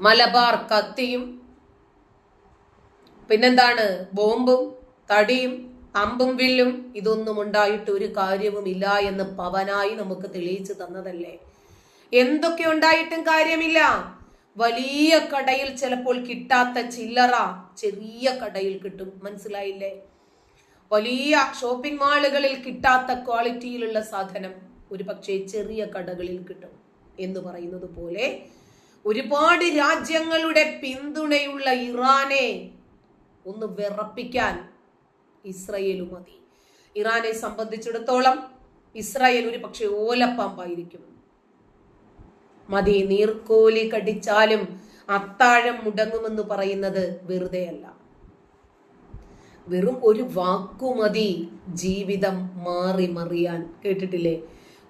മലബാർ കത്തിയും. പിന്നെന്താണ്? ബോംബും തടിയും അമ്പും വില്ലും. ഇതൊന്നും ഉണ്ടായിട്ട് ഒരു കാര്യവുമില്ല എന്ന് പവനായി നമുക്ക് തെളിയിച്ചു തന്നതല്ലേ? എന്തൊക്കെ ഉണ്ടായിട്ടും കാര്യമില്ല. വലിയ കടയിൽ ചിലപ്പോൾ കിട്ടാത്ത ചില്ലറ ചെറിയ കടയിൽ കിട്ടും. മനസ്സിലായില്ലേ? വലിയ ഷോപ്പിംഗ് മാളുകളിൽ കിട്ടാത്ത ക്വാളിറ്റിയിലുള്ള സാധനം ഒരു പക്ഷേ ചെറിയ കടകളിൽ കിട്ടും എന്ന് പറയുന്നത് പോലെ ഒരുപാട് രാജ്യങ്ങളുടെ പിന്തുണയുള്ള ഇറാനെ ഒന്ന് വിറപ്പിക്കാൻ ഇസ്രയേലു മതി. ഇറാനെ സംബന്ധിച്ചിടത്തോളം ഇസ്രായേൽ ഒരു പക്ഷെ ഓലപ്പാമ്പായിരിക്കും. മതി നീർക്കോലി കടിച്ചാലും അത്താഴം മുടങ്ങുമെന്ന് പറയുന്നത് വെറുതെയല്ല. വെറും ഒരു വാക്കുമതി ജീവിതം മാറി മറിയാൻ കേട്ടിട്ടില്ലേ?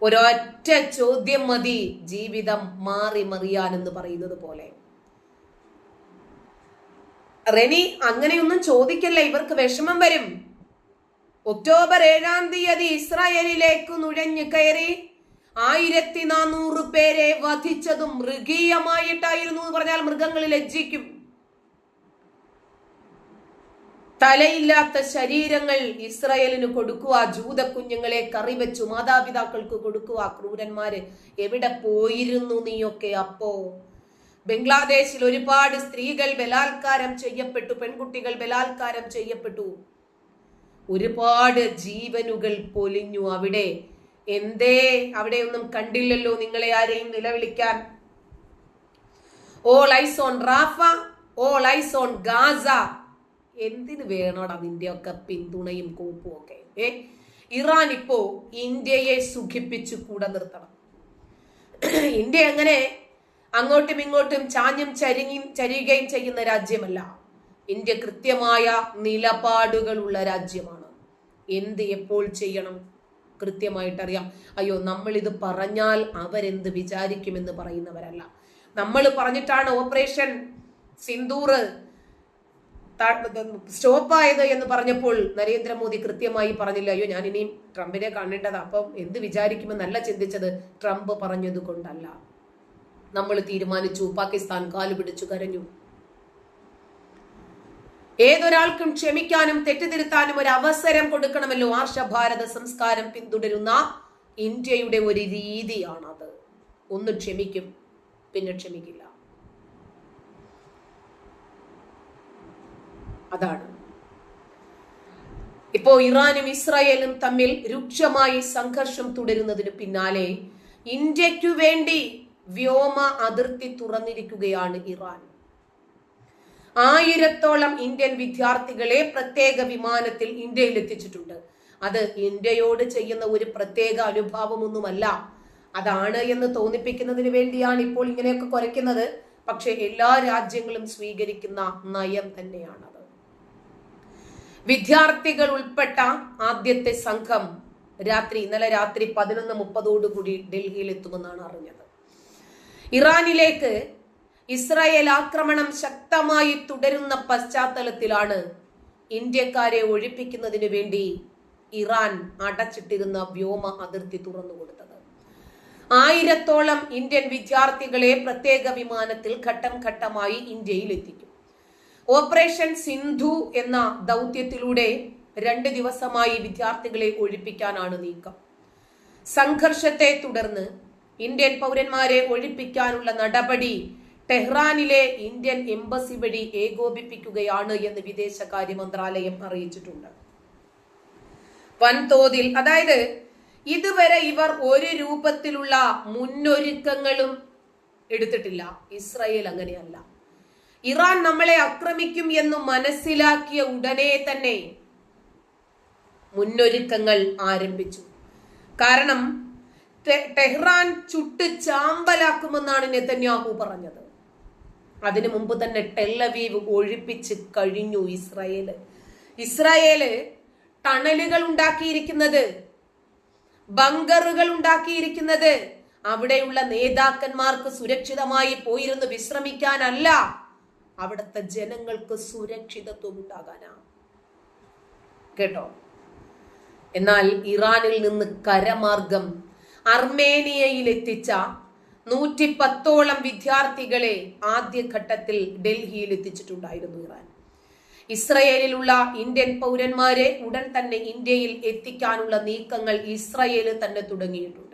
ഒരൊറ്റ ചോദ്യം മതി. ജീവിതം മാറി മറിയാൻ എന്ന് പറയുന്നത് പോലെ. റെനി അങ്ങനെയൊന്നും ചോദിക്കല്ല. ഇവർക്ക് വിഷമം വരും. ഒക്ടോബർ ഏഴാം തീയതി ഇസ്രായേലിലേക്ക് നുഴഞ്ഞു കയറി ആയിരത്തി നാനൂറ് പേരെ വധിച്ചതും മൃഗീയമായിട്ടായിരുന്നു എന്ന് പറഞ്ഞാൽ മൃഗങ്ങൾ ലജ്ജിക്കും. തലയില്ലാത്ത ശരീരങ്ങൾ ഇസ്രയേലിന് കൊടുക്കുക ജൂത കുഞ്ഞുങ്ങളെ കറി വെച്ചു മാതാപിതാക്കൾക്ക് കൊടുക്കുക ക്രൂരന്മാര് എവിടെ പോയിരുന്നു നീയൊക്കെ അപ്പോ? ബംഗ്ലാദേശിൽ ഒരുപാട് സ്ത്രീകൾ ബലാത്കാരം ചെയ്യപ്പെട്ടു പെൺകുട്ടികൾ ബലാത്കാരം ചെയ്യപ്പെട്ടു. ഒരുപാട് ജീവനുകൾ പൊലിഞ്ഞു അവിടെ. എന്തേ? അവിടെ ഒന്നും കണ്ടില്ലല്ലോ നിങ്ങളെ ആരെയും നിലവിളിക്കാൻ. All eyes on Rafah all eyes on Gaza എന്തിനു വേണോടാ നിന്റെ ഒക്കെ പിന്തുണയും കോപ്പും ഒക്കെ? ഏ? ഇറാൻ ഇപ്പോ ഇന്ത്യയെ സുഖിപ്പിച്ചു കൂടെ നിർത്തണം. ഇന്ത്യ അങ്ങനെ അങ്ങോട്ടും ഇങ്ങോട്ടും ചാഞ്ഞും ചരിഞ്ഞും ചരിയുകയും ചെയ്യുന്ന രാജ്യമല്ല. ഇന്ത്യ കൃത്യമായ നിലപാടുകളുള്ള രാജ്യമാണ്. എന്ത് എപ്പോൾ ചെയ്യണം? കൃത്യമായിട്ട് അറിയാം അയ്യോ നമ്മൾ ഇത് പറഞ്ഞാൽ അവരെന്ത് വിചാരിക്കുമെന്ന് പറയുന്നവരല്ല. നമ്മൾ പറഞ്ഞിട്ടാണ് ഓപ്പറേഷൻ സിന്ദൂർ സ്റ്റോപ്പായത് എന്ന് പറഞ്ഞപ്പോൾ നരേന്ദ്രമോദി കൃത്യമായി പറഞ്ഞില്ല അയ്യോ ഞാൻ ഇനിയും ട്രംപിനെ കാണേണ്ടത്. അപ്പം എന്ത് വിചാരിക്കുമെന്നല്ല ചിന്തിച്ചത് ട്രംപ് പറഞ്ഞത് കൊണ്ടല്ല. നമ്മൾ തീരുമാനിച്ചു പാകിസ്ഥാൻ കാലു പിടിച്ചു കരഞ്ഞു. ഏതൊരാൾക്കും ക്ഷമിക്കാനും തെറ്റുതിരുത്താനും ഒരു അവസരം കൊടുക്കണമല്ലോ. ആർഷഭാരത സംസ്കാരം പിന്തുടരുന്ന ഇന്ത്യയുടെ ഒരു രീതിയാണത്. ഒന്ന് ക്ഷമിക്കും പിന്നെ ക്ഷമിക്കില്ല. അതാണ്. ഇപ്പോ ഇറാനും ഇസ്രായേലും തമ്മിൽ രൂക്ഷമായി സംഘർഷം തുടരുന്നതിന് പിന്നാലെ ഇന്ത്യക്കു വേണ്ടി വ്യോമ അതിർത്തി തുറന്നിരിക്കുകയാണ് ഇറാൻ. ആയിരത്തോളം ഇന്ത്യൻ വിദ്യാർത്ഥികളെ പ്രത്യേക വിമാനത്തിൽ ഇന്ത്യയിൽ എത്തിച്ചിട്ടുണ്ട്. അത് ഇന്ത്യയോട് ചെയ്യുന്ന ഒരു പ്രത്യേക അനുഭാവമൊന്നുമല്ല. അതാണ് എന്ന് തോന്നിപ്പിക്കുന്നതിന് വേണ്ടിയാണ് ഇപ്പോൾ ഇങ്ങനെയൊക്കെ കുറയ്ക്കുന്നത്. പക്ഷെ എല്ലാ രാജ്യങ്ങളും സ്വീകരിക്കുന്ന നയം തന്നെയാണത്. വിദ്യാർത്ഥികൾ ഉൾപ്പെട്ട ആദ്യത്തെ സംഘം രാത്രി ഇന്നലെ രാത്രി പതിനൊന്ന് മുപ്പതോടുകൂടി ഡൽഹിയിൽ എത്തുമെന്നാണ് അറിഞ്ഞത്. ഇറാനിലേക്ക് ഇസ്രായേൽ ആക്രമണം ശക്തമായി തുടരുന്ന പശ്ചാത്തലത്തിലാണ് ഇന്ത്യക്കാരെ ഒഴിപ്പിക്കുന്നതിന് വേണ്ടി ഇറാൻ അടച്ചിട്ടിരുന്ന വ്യോമ അതിർത്തി തുറന്നുകൊടുത്തത് ആയിരത്തോളം ഇന്ത്യൻ വിദ്യാർത്ഥികളെ പ്രത്യേക വിമാനത്തിൽ ഘട്ടം ഘട്ടമായി ഇന്ത്യയിൽ എത്തിക്കും. ഓപ്പറേഷൻ സിന്ധു എന്ന ദൗത്യത്തിലൂടെ രണ്ട് ദിവസമായി വിദ്യാർത്ഥികളെ ഒഴിപ്പിക്കാനാണ് നീക്കം. സംഘർഷത്തെ തുടർന്ന് ഇന്ത്യൻ പൗരന്മാരെ ഒഴിപ്പിക്കാനുള്ള നടപടി ടെഹ്റാനിലെ ഇന്ത്യൻ എംബസി വഴി ഏകോപിപ്പിക്കുകയാണ് എന്ന് വിദേശകാര്യ മന്ത്രാലയം അറിയിച്ചിട്ടുണ്ട്. വൻതോതിൽ അതായത് ഇതുവരെ ഇവർ ഒരു രൂപത്തിലുള്ള മുന്നൊരുക്കങ്ങളും എടുത്തിട്ടില്ല. ഇസ്രയേൽ അങ്ങനെയല്ല. ഇറാൻ നമ്മളെ ആക്രമിക്കും എന്ന് മനസ്സിലാക്കിയ ഉടനെ തന്നെ മുന്നൊരുക്കങ്ങൾ ആരംഭിച്ചു. കാരണം ടെഹ്റാൻ ചുട്ട് ചാമ്പലാക്കുമെന്നാണ് നെതന്യാഹു പറഞ്ഞത്. അതിനു മുമ്പ് തന്നെ ടെല്ലവീവ് ഒഴിപ്പിച്ച് കഴിഞ്ഞു ഇസ്രായേൽ. ഇസ്രായേൽ ടണലുകൾ ഉണ്ടാക്കിയിരിക്കുന്നത് ബങ്കറുകൾ ഉണ്ടാക്കിയിരിക്കുന്നത് അവിടെയുള്ള നേതാക്കന്മാർക്ക് സുരക്ഷിതമായി പോയിരുന്ന് വിശ്രമിക്കാനല്ല. അവിടുത്തെ ജനങ്ങൾക്ക് സുരക്ഷിതത്വം ഉണ്ടാകാനാ. കേട്ടോ? എന്നാൽ ഇറാനിൽ നിന്ന് കരമാർഗം അർമേനിയയിൽ എത്തിച്ച നൂറ്റി പത്തോളം വിദ്യാർത്ഥികളെ ആദ്യഘട്ടത്തിൽ ഡൽഹിയിൽ എത്തിച്ചിട്ടുണ്ടായിരുന്നു ഇറാൻ. ഇസ്രയേലിലുള്ള ഇന്ത്യൻ പൗരന്മാരെ ഉടൻ തന്നെ ഇന്ത്യയിൽ എത്തിക്കാനുള്ള നീക്കങ്ങൾ ഇസ്രയേൽ തന്നെ തുടങ്ങിയിട്ടുണ്ട്.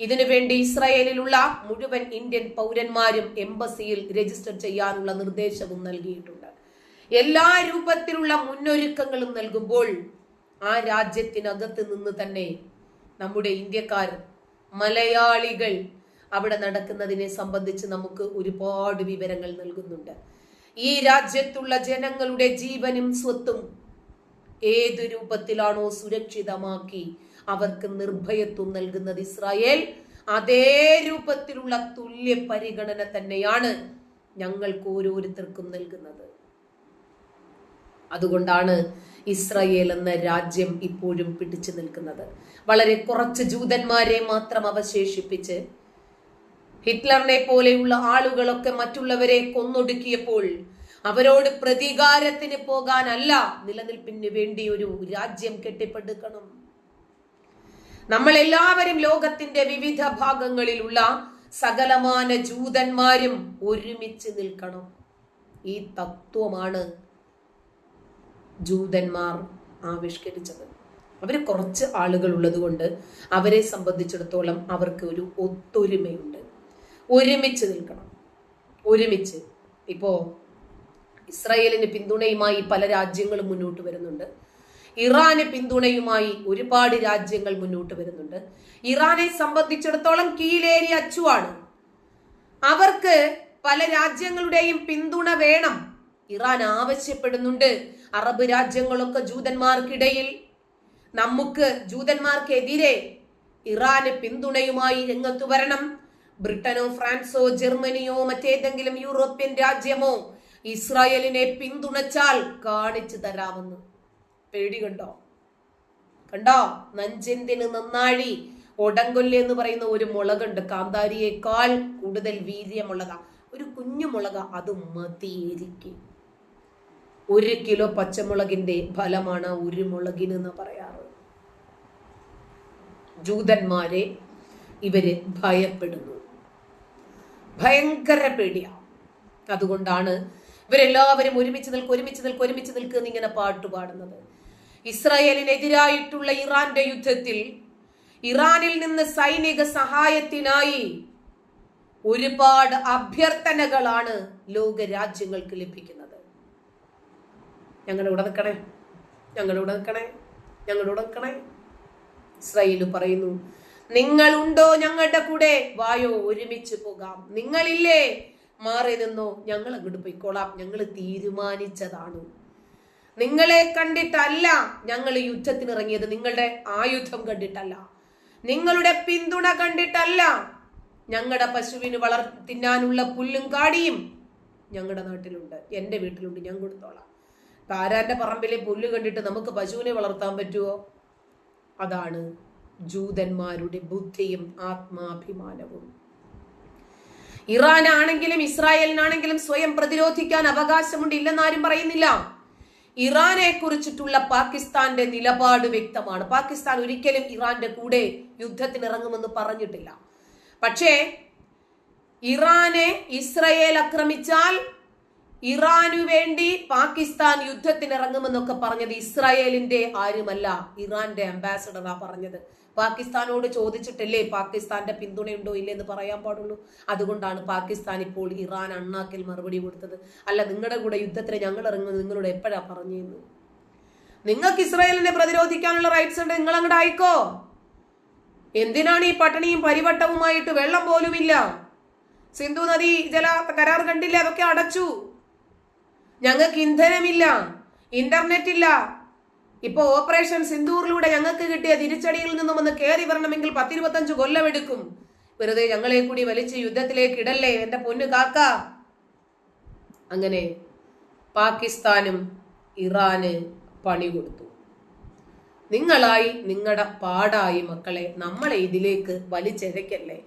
ഇതിനുവേണ്ടി ഇസ്രായേലിലുള്ള മുഴുവൻ ഇന്ത്യൻ പൗരന്മാരും എംബസിയിൽ രജിസ്റ്റർ ചെയ്യാനുള്ള നിർദ്ദേശവും നൽകിയിട്ടുണ്ട്. എല്ലാ രൂപത്തിലുള്ള മുന്നൊരുക്കങ്ങളും നൽകുമ്പോൾ ആ രാജ്യത്തിനകത്ത് നിന്ന് തന്നെ നമ്മുടെ ഇന്ത്യക്കാർ മലയാളികൾ അവിടെ നടക്കുന്നതിനെ സംബന്ധിച്ച് നമുക്ക് ഒരുപാട് വിവരങ്ങൾ നൽകുന്നുണ്ട്. ഈ രാജ്യത്തുള്ള ജനങ്ങളുടെ ജീവനും സ്വത്തും ഏതു രൂപത്തിലാണോ സുരക്ഷിതമാക്കി അവർക്ക് നിർഭയത്വം നൽകുന്നത് ഇസ്രായേൽ. അതേ രൂപത്തിലുള്ള തുല്യ പരിഗണന തന്നെയാണ് ഞങ്ങൾക്ക് ഓരോരുത്തർക്കും നൽകുന്നത്. അതുകൊണ്ടാണ് ഇസ്രായേൽ എന്ന രാജ്യം ഇപ്പോഴും പിടിച്ചു നിൽക്കുന്നത്. വളരെ കുറച്ച് ജൂതന്മാരെ മാത്രം അവശേഷിപ്പിച്ച് ഹിറ്റ്ലറിനെ പോലെയുള്ള ആളുകളൊക്കെ മറ്റുള്ളവരെ കൊന്നൊടുക്കിയപ്പോൾ അവരോട് പ്രതികാരത്തിന് പോകാനല്ല നിലനിൽപ്പിന് വേണ്ടി ഒരു രാജ്യം കെട്ടിപ്പടുക്കണം. നമ്മൾ എല്ലാവരും ലോകത്തിന്റെ വിവിധ ഭാഗങ്ങളിലുള്ള സകലമാന ജൂതന്മാരും ഒരുമിച്ച് നിൽക്കണം. ഈ തത്വമാണ് ജൂതന്മാർ ആവിഷ്കരിച്ചത്. അവർ കുറച്ച് ആളുകൾ ഉള്ളത് കൊണ്ട് അവരെ സംബന്ധിച്ചിടത്തോളം അവർക്ക് ഒരു ഒത്തൊരുമയുണ്ട്. ഒരുമിച്ച് നിൽക്കണം. ഒരുമിച്ച്. ഇപ്പോ ഇസ്രായേലിന് പിന്തുണയുമായി പല രാജ്യങ്ങളും മുന്നോട്ട് വരുന്നുണ്ട്. ഇറാന് പിന്തുണയുമായി ഒരുപാട് രാജ്യങ്ങൾ മുന്നോട്ട് വരുന്നുണ്ട്. ഇറാനെ സംബന്ധിച്ചിടത്തോളം കീലേരി അച്ചുവാണ്. അവർക്ക് പല രാജ്യങ്ങളുടെയും പിന്തുണ വേണം. ഇറാൻ ആവശ്യപ്പെടുന്നുണ്ട്. അറബ് രാജ്യങ്ങളൊക്കെ ജൂതന്മാർക്കിടയിൽ. നമുക്ക് ജൂതന്മാർക്കെതിരെ ഇറാന് പിന്തുണയുമായി രംഗത്തു വരണം. ബ്രിട്ടനോ ഫ്രാൻസോ ജർമ്മനിയോ മറ്റേതെങ്കിലും യൂറോപ്യൻ രാജ്യമോ ഇസ്രായേലിനെ പിന്തുണച്ചാൽ കാണിച്ചു തരാമെന്ന്. പേടി കണ്ടോ? കണ്ടോ നഞ്ചെന്തിന് നന്നാഴി. ഒടങ്കൊല്ലി എന്ന് പറയുന്ന ഒരു മുളകുണ്ട്. കാന്താരിയേക്കാൾ കൂടുതൽ വീര്യമുള്ളതാ. ഒരു കുഞ്ഞു മുളക അത് മതിയിരിക്കും. ഒരു കിലോ പച്ചമുളകിന്റെ ഫലമാണ് ഒരു മുളകിന് എന്ന് പറയാറ്. ജൂതന്മാരെ ഇവർ ഭയപ്പെടുന്നു. ഭയങ്കര പേടിയാ. അതുകൊണ്ടാണ് ഇവരെല്ലാവരും ഒരുമിച്ച് നിൽക്കുക ഒരുമിച്ച് നിൽക്കുക ഒരുമിച്ച് നിൽക്കുക എന്നിങ്ങനെ പാട്ട് പാടുന്നത്. ഇസ്രായേലിനെതിരായിട്ടുള്ള ഇറാന്റെ യുദ്ധത്തിൽ ഇറാനിൽ നിന്ന് സൈനിക സഹായത്തിനായി ഒരുപാട് അഭ്യർത്ഥനകളാണ് ലോക രാജ്യങ്ങൾക്ക് ലഭിക്കുന്നത്. ഞങ്ങളുടെ കൂടെ നിൽക്കണേ ഞങ്ങളുടെ കൂടെ നിൽക്കണേ ഞങ്ങളുടെ കൂടെ നിൽക്കണേ. ഇസ്രായേൽ പറയുന്നു നിങ്ങളുണ്ടോ ഞങ്ങളുടെ കൂടെ? വായോ ഒരുമിച്ച് പോകാം. നിങ്ങളില്ലേ മാറി നിന്നോ. ഞങ്ങൾ അങ്ങോട്ട് പോയിക്കോളാം. ഞങ്ങൾ തീരുമാനിച്ചതാണ്. നിങ്ങളെ കണ്ടിട്ടല്ല ഞങ്ങൾ യുദ്ധത്തിന് ഇറങ്ങിയത് നിങ്ങളുടെ ആയുധം കണ്ടിട്ടല്ല. നിങ്ങളുടെ പിന്തുണ കണ്ടിട്ടല്ല ഞങ്ങളുടെ പശുവിന് വളർ തിന്നാനുള്ള പുല്ലും കാടിയും ഞങ്ങളുടെ നാട്ടിലുണ്ട്. എന്റെ വീട്ടിലുണ്ട്. ഞാൻ കൊടുത്തോളാം. താരാന്റെ പറമ്പിലെ പുല്ല് കണ്ടിട്ട് നമുക്ക് പശുവിനെ വളർത്താൻ പറ്റുമോ അതാണ് ജൂതന്മാരുടെ ബുദ്ധിയും ആത്മാഭിമാനവും. ഇറാനാണെങ്കിലും ഇസ്രായേലിനാണെങ്കിലും സ്വയം പ്രതിരോധിക്കാൻ അവകാശമുണ്ട് ഇല്ലെന്നാരും പറയുന്നില്ല. ഇറാനെ കുറിച്ചിട്ടുള്ള പാകിസ്ഥാന്റെ നിലപാട് വ്യക്തമാണ്. പാകിസ്ഥാൻ ഒരിക്കലും ഇറാന്റെ കൂടെ യുദ്ധത്തിന് ഇറങ്ങുമെന്ന് പറഞ്ഞിട്ടില്ല. പക്ഷേ ഇറാനെ ഇസ്രയേൽ ആക്രമിച്ചാൽ ഇറാനു വേണ്ടി പാകിസ്ഥാൻ യുദ്ധത്തിന് ഇറങ്ങുമെന്നൊക്കെ പറഞ്ഞത് ഇസ്രായേലിന്റെ ആരുമല്ല ഇറാന്റെ അംബാസഡറാ പറഞ്ഞത്. പാകിസ്ഥാനോട് ചോദിച്ചിട്ടില്ലേ പാകിസ്ഥാന്റെ പിന്തുണയുണ്ടോ ഇല്ലേ എന്ന് പറയാൻ പാടുള്ളൂ. അതുകൊണ്ടാണ് പാകിസ്ഥാൻ ഇപ്പോൾ ഇറാൻ അണ്ണാക്കിൽ മറുപടി കൊടുത്തത്. അല്ല നിങ്ങളുടെ കൂടെ യുദ്ധത്തിന് ഞങ്ങൾ ഇറങ്ങുന്നത് നിങ്ങളോട് എപ്പോഴാ പറഞ്ഞിരുന്നു നിങ്ങൾക്ക് ഇസ്രായേലിനെ പ്രതിരോധിക്കാനുള്ള റൈറ്റ്സ് ഉണ്ട് നിങ്ങൾ അങ്ങോട്ട് ആയിക്കോ. എന്തിനാണ് ഈ പട്ടിണിയും പരിവട്ടവുമായിട്ട് വെള്ളം പോലുമില്ല? സിന്ധു നദി ജല കരാർ കണ്ടില്ല അതൊക്കെ അടച്ചു. ഞങ്ങൾക്ക് ഇന്ധനമില്ല ഇന്റർനെറ്റ് ഇല്ല. ഇപ്പൊ ഓപ്പറേഷൻ സിന്ദൂറിലൂടെ ഞങ്ങൾക്ക് കിട്ടിയ തിരിച്ചടിയിൽ നിന്നും ഒന്ന് കയറി വരണമെങ്കിൽ പത്തിരുപത്തഞ്ച് കൊല്ലമെടുക്കും. വെറുതെ ഞങ്ങളെ കൂടി വലിച്ച് യുദ്ധത്തിലേക്ക് ഇടല്ലേ എന്റെ പൊന്നു കാക്ക? അങ്ങനെ പാകിസ്ഥാനും ഇറാന് പണി കൊടുത്തു. നിങ്ങളായി നിങ്ങളുടെ പാടായി മക്കളെ നമ്മളെ ഇതിലേക്ക് വലിച്ചെരക്കല്ലേ